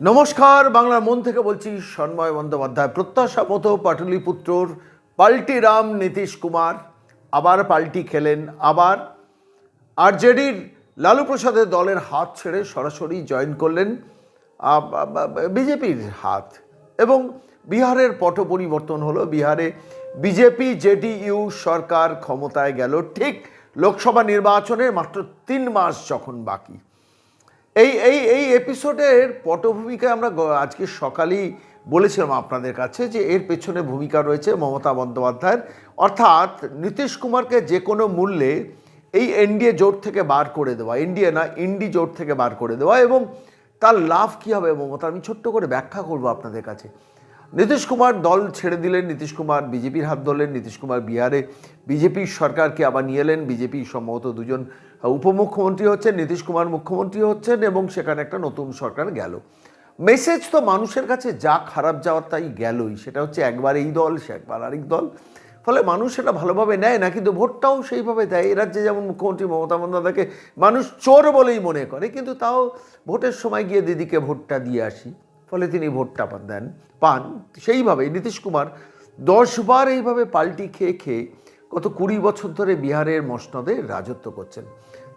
নমস্কার, বাংলার মন থেকে বলছি সন্ময় বন্দ্যোপাধ্যায়। প্রত্যাশা মতো পাটলিপুত্রর পাল্টি রাম নীতিশ কুমার, আবার পাল্টি খেলেন, আবার আরজেডির লালু প্রসাদের দলের হাত ছেড়ে সরাসরি জয়েন করলেন বিজেপির হাত। এবং বিহারের পট পরিবর্তন হলো, বিহারে বিজেপি, জেডিইউ সরকার ক্ষমতায় গেল, ঠিক লোকসভা নির্বাচনের মাত্র তিন মাস যখন বাকি। এই এই এই এপিসোডের পটভূমিকায় আমরা আজকে সকালেই বলেছিলাম আপনাদের কাছে যে এর পেছনে ভূমিকা রয়েছে মমতা বন্দ্যোপাধ্যায়ের। অর্থাৎ নীতিশ কুমারকে যে কোনো মূল্যে এই এনডিএ জোট থেকে বার করে দেওয়া, এনডিএ না ইন্ডি জোট থেকে বার করে দেওয়া এবং তার লাভ কী হবে মমতা, আমি ছোট্ট করে ব্যাখ্যা করব আপনাদের কাছে। নীতিশ কুমার দল ছেড়ে দিলেন, নীতিশ কুমার বিজেপির হাত ধরলেন, নীতিশ কুমার বিহারে বিজেপির সরকারকে আবার নিয়ে এলেন, বিজেপি সম্ভবত দুজন উপমুখ্যমন্ত্রী হচ্ছেন, নীতিশ কুমার মুখ্যমন্ত্রী হচ্ছেন এবং সেখানে একটা নতুন সরকার গেল। মেসেজ তো মানুষের কাছে যা খারাপ যাওয়ার তাই গেলই, সেটা হচ্ছে একবার এই দল, সে একবার আরেক দল। ফলে মানুষ সেটা ভালোভাবে নেয় না, কিন্তু ভোটটাও সেইভাবে দেয়। রাজ্যে যেমন মুখ্যমন্ত্রী মমতা বন্দ্যোপাধ্যায়কে মানুষ চোর বলেই মনে করে, কিন্তু তাও ভোটের সময় গিয়ে দিদিকে ভোটটা দিয়ে আসি। ফলে তিনি ভোটটা দেন, পান। সেইভাবেই নীতিশ কুমার দশবার এইভাবে পাল্টি খেয়ে খেয়ে গত কুড়ি বছর ধরে বিহারের মসনদে রাজত্ব করছেন।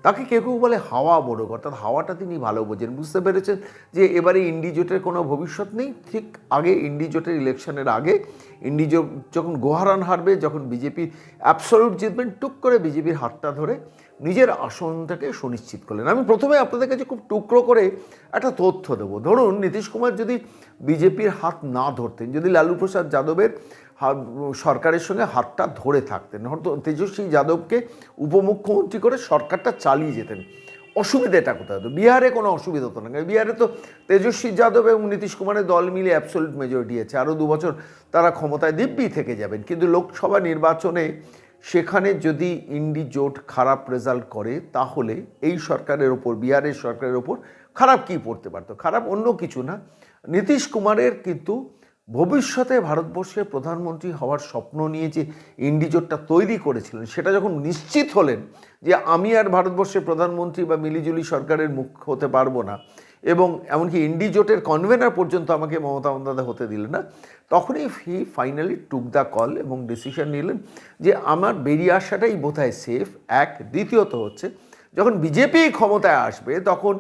তাকে কেউ কেউ বলে হাওয়া বড় অর্থাৎ হাওয়াটা তিনি ভালো বোঝেন। বুঝতে পেরেছেন যে এবারে ইন্ডিজোটের কোনো ভবিষ্যৎ নেই। ঠিক আগে ইন্ডিজোটের ইলেকশনের আগে ইন্ডিজোট যখন গোহারান হারবে, যখন বিজেপি অ্যাবসলুট জিতবেন, টুক করে বিজেপির হাতটা ধরে নিজের আসনটাকে সুনিশ্চিত করলেন। আমি প্রথমে আপনাদের কাছে খুব টুকরো করে একটা তথ্য দেবো। ধরুন, নীতিশ কুমার যদি বিজেপির হাত না ধরতেন, যদি লালু প্রসাদ যাদবের সরকারের সঙ্গে হাতটা ধরে থাকতেন হয়তো তেজস্বী যাদবকে উপমুখ্যমন্ত্রী করে সরকারটা চালিয়ে যেতেন, অসুবিধাটা কোথায় হতো? বিহারে কোনো অসুবিধা হতো না বিহারে তো তেজস্বী যাদব এবং নীতিশ কুমারের দল মিলে অ্যাবসোলিউট মেজরিটি আছে। আরও দু বছর তারা ক্ষমতায় দিব্যি থেকে যাবেন। কিন্তু লোকসভা নির্বাচনে সেখানে যদি ইন্ডি জোট খারাপ রেজাল্ট করে, তাহলে এই সরকারের ওপর, বিহারের সরকারের ওপর খারাপ কি পড়তে পারতো? খারাপ অন্য কিছু না। নীতিশ কুমারের কিন্তু ভবিষ্যতে ভারতবর্ষের প্রধানমন্ত্রী হওয়ার স্বপ্ন নিয়ে যে ইন্ডিজোটটা তৈরি করেছিলেন, সেটা যখন নিশ্চিত হলেন যে আমি আর ভারতবর্ষের প্রধানমন্ত্রী বা মিলিজুলি সরকারের মুখ হতে পারব না এবং এমনকি ইন্ডিজোটের কনভেনার পর্যন্ত আমাকে মমতা বন্দ্যোপাধ্যায় হতে দিলেন না, তখনই he finally took the call এবং ডিসিশন নিলেন যে আমার বেরিয়ে আসাটাই বোধহয় সেফ এক। দ্বিতীয়ত হচ্ছে যখন বিজেপি ক্ষমতায় আসবে, তখন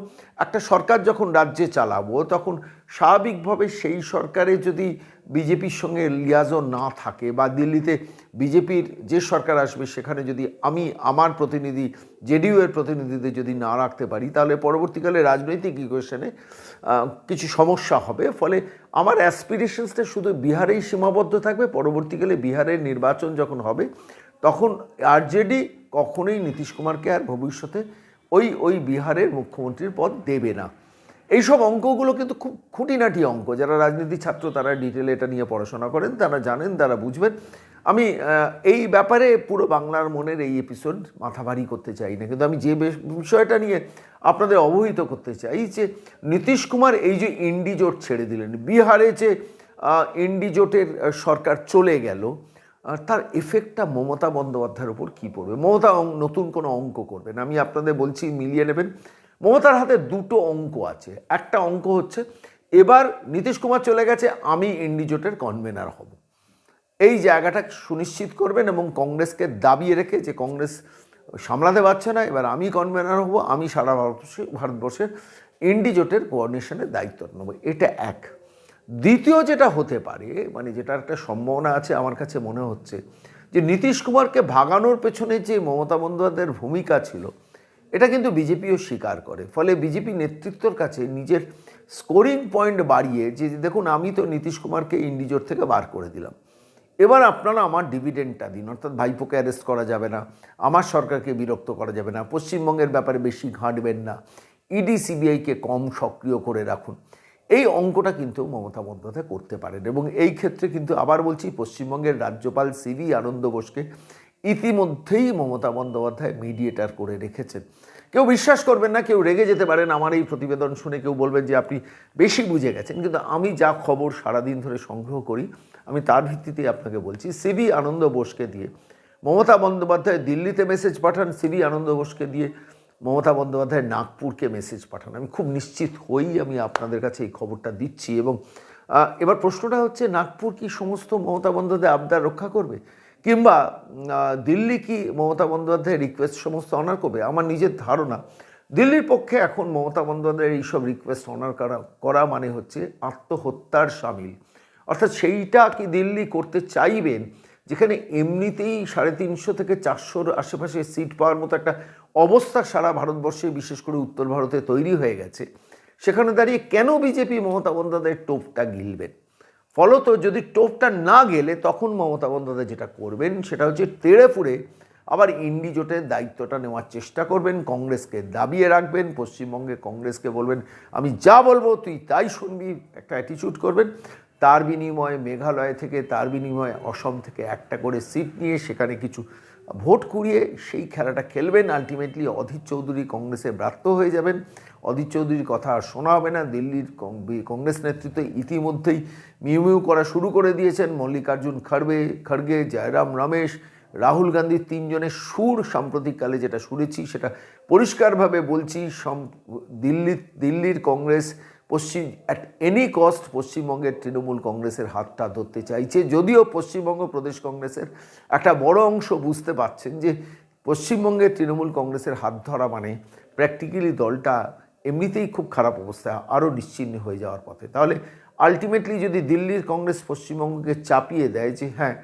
একটা সরকার যখন রাজ্যে চালাবো, তখন স্বাভাবিকভাবে সেই সরকারে যদি বিজেপির সঙ্গে লিয়াজও না থাকে বা দিল্লিতে বিজেপির যে সরকার আসবে, সেখানে যদি আমি আমার প্রতিনিধি, জেডিইউ এর প্রতিনিধিদের যদি না রাখতে পারি, তাহলে পরবর্তীকালে রাজনৈতিক ইকুয়েশনে কিছু সমস্যা হবে। ফলে আমার অ্যাসপিরেশনসটা শুধু বিহারেই সীমাবদ্ধ থাকবে, পরবর্তীকালে বিহারের নির্বাচন যখন হবে, তখন আরজেডি কখনোই নীতিশ কুমারকে আর ভবিষ্যতে ওই ওই বিহারের মুখ্যমন্ত্রীর পদ দেবে না। এইসব অঙ্কগুলো কিন্তু খুব খুঁটিনাটি অঙ্ক। যারা রাজনীতি ছাত্র তারা ডিটেলে এটা নিয়ে পড়াশোনা করেন তারা জানেন তারা বুঝবেন। আমি এই ব্যাপারে পুরো বাংলার মনের এই এপিসোড মাথা ভারী করতে চাই না। কিন্তু আমি যে বিষয়টা নিয়ে আপনাদের অবহিত করতে চাই যে নীতিশ কুমার এই যে ইন্ডি জোট ছেড়ে দিলেন বিহারে যে আহ, ইন্ডি জোটের আহ, সরকার চলে গেল তার এফেক্টটা মমতা বন্দ্যোপাধ্যায়ের উপর কী পড়বে? মমতা নতুন কোনো অঙ্ক করবেন। আমি আপনাদের বলছি মিলিয়ে নেবেন। মমতার হাতে দুটো অঙ্ক আছে। একটা অঙ্ক হচ্ছে, এবার নীতিশ কুমার চলে গেছে, আমি ইন্ডিজোটের কনভেনার হব। এই জায়গাটা সুনিশ্চিত করবেন এবং কংগ্রেসকে দাবিয়ে রেখে যে কংগ্রেস সামলাতে পারছে না, এবার আমি কনভেনার হব, আমি সারা ভারতবর্ষে ভারতবর্ষের ইন্ডিজোটের কোঅর্ডিনেশনের দায়িত্ব নেব। এটা এক। দ্বিতীয় যেটা হতে পারে মানে যেটা একটা সম্ভাবনা আছে আমার কাছে মনে হচ্ছে, যে নীতিশ কুমারকে ভাগানোর পেছনে যে মমতা বন্দ্যোপাধ্যায়ের ভূমিকা ছিল, এটা কিন্তু বিজেপিও স্বীকার করে। ফলে বিজেপি নেতৃত্বর কাছে নিজের স্কোরিং পয়েন্ট বাড়িয়ে যে দেখুন, আমি তো নীতিশ কুমারকে ইন্ডিজোর থেকে বার করে দিলাম। এবার আপনারা আমার ডিভিডেন্ডটা দিন, অর্থাৎ ভাইপোকে অ্যারেস্ট করা যাবে না, আমার সরকারকে বিরক্ত করা যাবে না, পশ্চিমবঙ্গের ব্যাপারে বেশি ঘাঁটবেন না ইডি সিবিআইকে কম সক্রিয় করে রাখুন। এই অঙ্কটা কিন্তু মমতা বন্দ্যোপাধ্যায় করতে পারেন এবং এই ক্ষেত্রে কিন্তু আবার বলছি পশ্চিমবঙ্গের রাজ্যপাল সিভি আনন্দ বোসকে ইতিমধ্যেই মমতা বন্দ্যোপাধ্যায় মিডিয়েটার করে রেখেছেন। কেউ বিশ্বাস করবেন না, কেউ রেগে যেতে পারেন, আমার এই প্রতিবেদন শুনে কেউ বলবেন যে আপনি বেশি বুঝে গেছেন, কিন্তু আমি যা খবর সারাদিন ধরে সংগ্রহ করি, আমি তার ভিত্তিতেই আপনাকে বলছি সিবি আনন্দ বোসকে দিয়ে, মমতা বন্দ্যোপাধ্যায় দিল্লিতে মেসেজ পাঠান সিবি আনন্দ বোসকে দিয়ে মমতা বন্দ্যোপাধ্যায় নাগপুরকে মেসেজ পাঠান। আমি খুব নিশ্চিত হই আমি আপনাদের কাছে এই খবরটা দিচ্ছি এবং এবার প্রশ্নটা হচ্ছে, নাগপুর কি সমস্ত মমতা বন্দ্যোপাধ্যায় আবদার রক্ষা করবে? কিংবা দিল্লি কি মমতা বন্দ্যোপাধ্যায়ের রিকোয়েস্ট সমস্ত অনার করবে? আমার নিজের ধারণা, দিল্লির পক্ষে এখন মমতা বন্দ্যোপাধ্যায়ের এইসব রিকোয়েস্ট অনার করা করা মানে হচ্ছে আত্মহত্যার সামিল। অর্থাৎ সেইটা কি দিল্লি করতে চাইবেন? যেখানে এমনিতেই সাড়ে তিনশো থেকে চারশোর আশেপাশে সিট পাওয়ার মতো একটা অবস্থা সারা ভারতবর্ষে, বিশেষ করে উত্তর ভারতে তৈরি হয়ে গেছে। সেখানে দাঁড়িয়ে কেন বিজেপি মমতা বন্দ্যোপাধ্যায়ের টোপটা গিলবেন? ফলত যদি টোপটা না গেলে তখন মমতা বন্দ্যোপাধ্যায় যেটা করবেন সেটা হচ্ছে তেড়ে ফুড়ে আবার ইন্ডি জোটের দায়িত্বটা নেওয়ার চেষ্টা করবেন, কংগ্রেসকে দাবিয়ে রাখবেন, পশ্চিমবঙ্গে কংগ্রেসকে বলবেন, আমি যা বলব তুই তাই শুনবি একটা অ্যাটিচিউড করবেন। তার বিনিময়ে মেঘালয় থেকে, তার বিনিময়ে অসম থেকে একটা করে সিট নিয়ে সেখানে কিছু ভোট কুড়িয়ে সেই খেলাটা খেলবেন। আলটিমেটলি অধীর চৌধুরী কংগ্রেসে ব্রাত্য হয়ে যাবেন। অধীর চৌধুরীর কথা আর শোনা হবে না। দিল্লির কংগ্রেস নেতৃত্ব ইতিমধ্যেই মিউ মিউ করা শুরু করে দিয়েছেন। মল্লিকার্জুন খড়বে, খড়গে, জয়রাম রমেশ, রাহুল গান্ধীর তিনজনের সুর সাম্প্রতিককালে যেটা শুনেছি সেটা পরিষ্কারভাবে বলছি। সম- দিল্লি দিল্লির কংগ্রেস পশ্চিম অ্যাট এনি কস্ট পশ্চিমবঙ্গের তৃণমূল কংগ্রেসের হাতটা ধরতে চাইছে। যদিও পশ্চিমবঙ্গ প্রদেশ কংগ্রেসের একটা বড় অংশ বুঝতে পারছেন যে পশ্চিমবঙ্গের তৃণমূল কংগ্রেসের হাত ধরা মানে প্র্যাকটিক্যালি দলটা এমনিতেই খুব খারাপ অবস্থায় আরও নিশ্চিহ্ন হয়ে যাওয়ার পথে। তাহলে আলটিমেটলি যদি দিল্লির কংগ্রেস পশ্চিমবঙ্গকে চাপিয়ে দেয় যে হ্যাঁ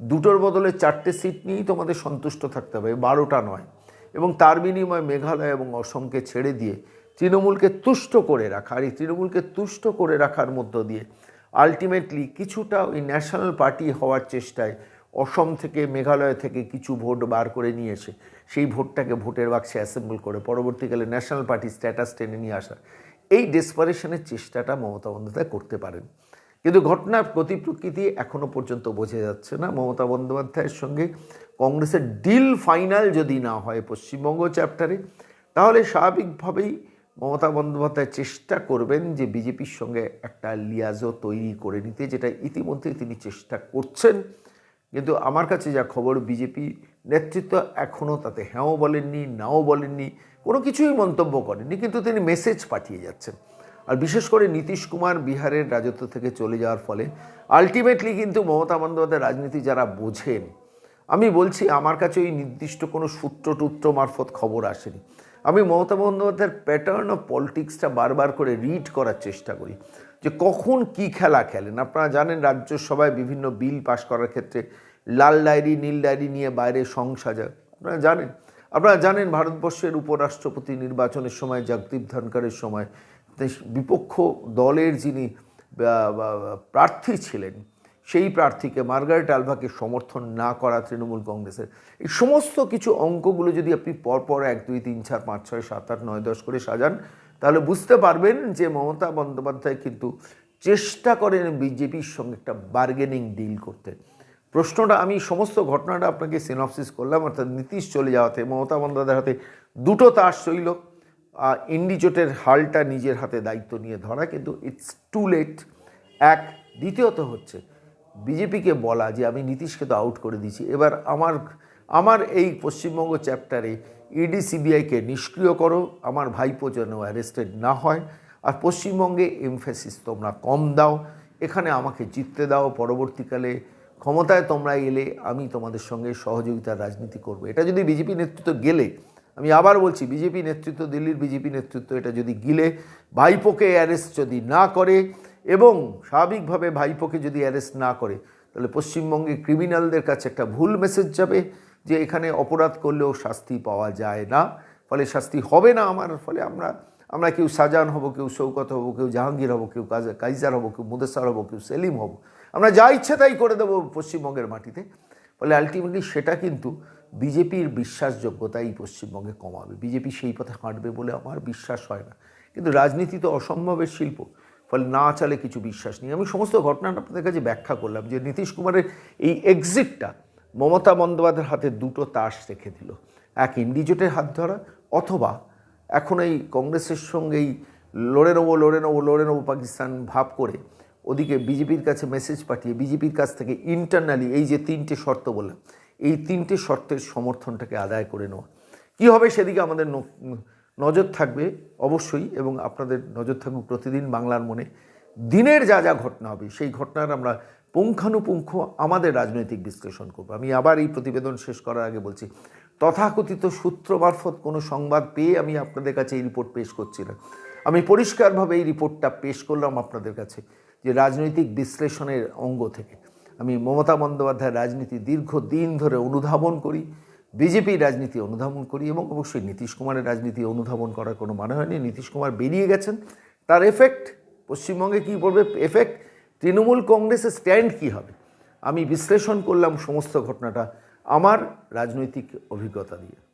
দুটোর বদলে চারটে সিট নিয়েই তোমাদের সন্তুষ্ট থাকতে হবে, বারোটা নয়। এবং তার বিনিময়ে মেঘালয় এবং অসমকে ছেড়ে দিয়ে তৃণমূলকে তুষ্ট করে রাখা, আর এই তৃণমূলকে তুষ্ট করে রাখার মধ্য দিয়ে আলটিমেটলি কিছুটা ওই ন্যাশনাল পার্টি হওয়ার চেষ্টায় অসম থেকে মেঘালয় থেকে কিছু ভোট বার করে নিয়ে এসে সেই ভোটটাকে ভোটের বাক্সে অ্যাসেম্বল করে পরবর্তীকালে ন্যাশনাল পার্টি স্ট্যাটাস টেনে নিয়ে আসা এই ডেসপারেশনের চেষ্টাটা মমতা বন্দ্যোপাধ্যায় করতে পারেন। কিন্তু ঘটনার প্রতি প্রকৃতি এখনও পর্যন্ত বোঝা যাচ্ছে না। মমতা বন্দ্যোপাধ্যায়ের সঙ্গে কংগ্রেসের ডিল ফাইনাল যদি না হয় পশ্চিমবঙ্গ চ্যাপ্টারে তাহলে স্বাভাবিকভাবেই মমতা বন্দ্যোপাধ্যায় চেষ্টা করবেন যে বিজেপির সঙ্গে একটা লিয়াজও তৈরি করে নিতে, যেটা ইতিমধ্যেই তিনি চেষ্টা করছেন। কিন্তু আমার কাছে যা খবর, বিজেপি নেতৃত্ব এখনও তাতে হ্যাঁও বলেননি, নাও বলেননি, কোনো কিছুই মন্তব্য করেননি, কিন্তু তিনি মেসেজ পাঠিয়ে যাচ্ছেন। আর বিশেষ করে নীতিশ কুমার বিহারের রাজত্ব থেকে চলে যাওয়ার ফলে আলটিমেটলি কিন্তু মমতা বন্দ্যোপাধ্যায় রাজনীতি যারা বোঝেন, আমি বলছি আমার কাছে ওই নির্দিষ্ট কোনো সূত্র টুত্র মারফত খবর আসেনি। আমি মমতা বন্দ্যোপাধ্যায়ের প্যাটার্ন অফ পলিটিক্সটা বারবার করে রিড করার চেষ্টা করি, যে কখন কি খেলা খেলেন। আপনারা জানেন রাজ্যসভায় বিভিন্ন বিল পাশ করার ক্ষেত্রে লাল ডায়েরি, নীল ডায়েরি নিয়ে বাইরে সং সাজা আপনারা জানেন? আপনারা জানেন ভারতবর্ষের উপরাষ্ট্রপতি নির্বাচনের সময়, জগদীপ ধনকরের সময় বিপক্ষ দলের যিনি প্রার্থী ছিলেন সেই প্রার্থীকে মার্গারেট আলভাকে সমর্থন না করা তৃণমূল কংগ্রেসের। এই সমস্ত কিছু অঙ্কগুলো যদি আপনি পরপর এক, দুই, তিন, চার, পাঁচ, ছয়, সাত, আট, নয়, দশ করে সাজান, তাহলে বুঝতে পারবেন যে মমতা বন্দ্যোপাধ্যায় কিন্তু চেষ্টা করেন বিজেপির সঙ্গে একটা বার্গেনিং ডিল করতে। প্রশ্নটা আমি, সমস্ত ঘটনাটা আপনাকে সিনপসিস করলাম, অর্থাৎ নীতিশ চলে যাওয়াতে, মমতা বন্দ্যোপাধ্যায়ের হাতে দুটো তাস শৈল ইন্ডিজোটের হালটা নিজের হাতে দায়িত্ব নিয়ে ধরা, কিন্তু ইটস টু লেট এক, দ্বিতীয়ত হচ্ছে বিজেপিকে বলা যে আমি নীতিশকে তো আউট করে দিয়েছি। এবার আমার আমার এই পশ্চিমবঙ্গ চ্যাপ্টারে ইডি সিবিআইকে নিষ্ক্রিয় করো। আমার ভাইপো যেন অ্যারেস্টেড না হয়। আর পশ্চিমবঙ্গে এমফেসিস তোমরা কম দাও। এখানে আমাকে জিততে দাও। পরবর্তীকালে ক্ষমতায় তোমরা এলে আমি তোমাদের সঙ্গে সহযোগিতার রাজনীতি করব। এটা যদি বিজেপি নেতৃত্ব গেলে, আমি আবার বলছি, বিজেপি নেতৃত্ব, দিল্লির বিজেপি নেতৃত্ব এটা যদি গিলে, ভাইপোকে অ্যারেস্ট যদি না করে এবং স্বাভাবিকভাবে ভাইপোকে যদি অ্যারেস্ট না করে, তাহলে পশ্চিমবঙ্গে ক্রিমিনালদের কাছে একটা ভুল মেসেজ যাবে যে এখানে অপরাধ করলেও শাস্তি পাওয়া যায় না। ফলে শাস্তি হবে না আমার, ফলে আমরা আমরা কেউ সাজান হব, কেউ শৌকত হব, কেউ জাহাঙ্গীর হব, কেউ কাইজার হব, কেউ মুদেসার হব, কেউ সেলিম হব। আমরা যা ইচ্ছে তাই করে দেবো পশ্চিমবঙ্গের মাটিতে। ফলে আলটিমেটলি সেটা কিন্তু বিজেপির বিশ্বাসযোগ্যতা এই পশ্চিমবঙ্গে কমাবে। বিজেপি সেই পথে হাঁটবে বলে আমার বিশ্বাস হয় না। কিন্তু রাজনীতি তো অসম্ভবের শিল্প। ফলে না চালে কিছু বিশ্বাস নেই। আমি সমস্ত ঘটনাটা আপনাদের কাছে ব্যাখ্যা করলাম যে নীতিশ কুমারের এই এক্সিটটা মমতা বন্দ্যোপাধ্যায়ের হাতে দুটো তাস রেখে দিল। এক ইন্ডিজোটের হাত ধরা অথবা এখন এই কংগ্রেসের সঙ্গেই লড়ে নেব লড়ে নেব লড়ে নেব পাকিস্তান ভাব করে ওদিকে বিজেপির কাছে মেসেজ পাঠিয়ে বিজেপির কাছ থেকে ইন্টারনালি এই যে তিনটে শর্ত বললাম, এই তিনটে শর্তের সমর্থনটাকে আদায় করে নেওয়া। কী হবে সেদিকে আমাদের নজর থাকবে অবশ্যই এবং আপনাদের নজর থাকুক প্রতিদিন বাংলার মনে। দিনের যা যা ঘটনা হবে, সেই ঘটনার আমরা পুঙ্খানুপুঙ্খ আমাদের রাজনৈতিক বিশ্লেষণ করব। আমি আবার এই প্রতিবেদন শেষ করার আগে বলছি, তথাকথিত সূত্র মারফত কোনো সংবাদ পেয়ে আমি আপনাদের কাছে এই রিপোর্ট পেশ করছি না। আমি পরিষ্কারভাবে এই রিপোর্টটা পেশ করলাম আপনাদের কাছে যে রাজনৈতিক বিশ্লেষণের অঙ্গ থেকে। আমি মমতা বন্দ্যোপাধ্যায়ের রাজনীতি দীর্ঘদিন ধরে অনুধাবন করি। বিজেপির রাজনীতি অনুধাবন করি এবং অবশ্যই নীতিশ কুমারের রাজনীতি অনুধাবন করার কোনো মানে হয়নি। নীতিশ কুমার বেরিয়ে গেছেন। তার এফেক্ট পশ্চিমবঙ্গে কী পড়বে এফেক্ট তৃণমূল কংগ্রেসের স্ট্যান্ড কী হবে? আমি বিশ্লেষণ করলাম সমস্ত ঘটনাটা আমার রাজনৈতিক অভিজ্ঞতা দিয়ে।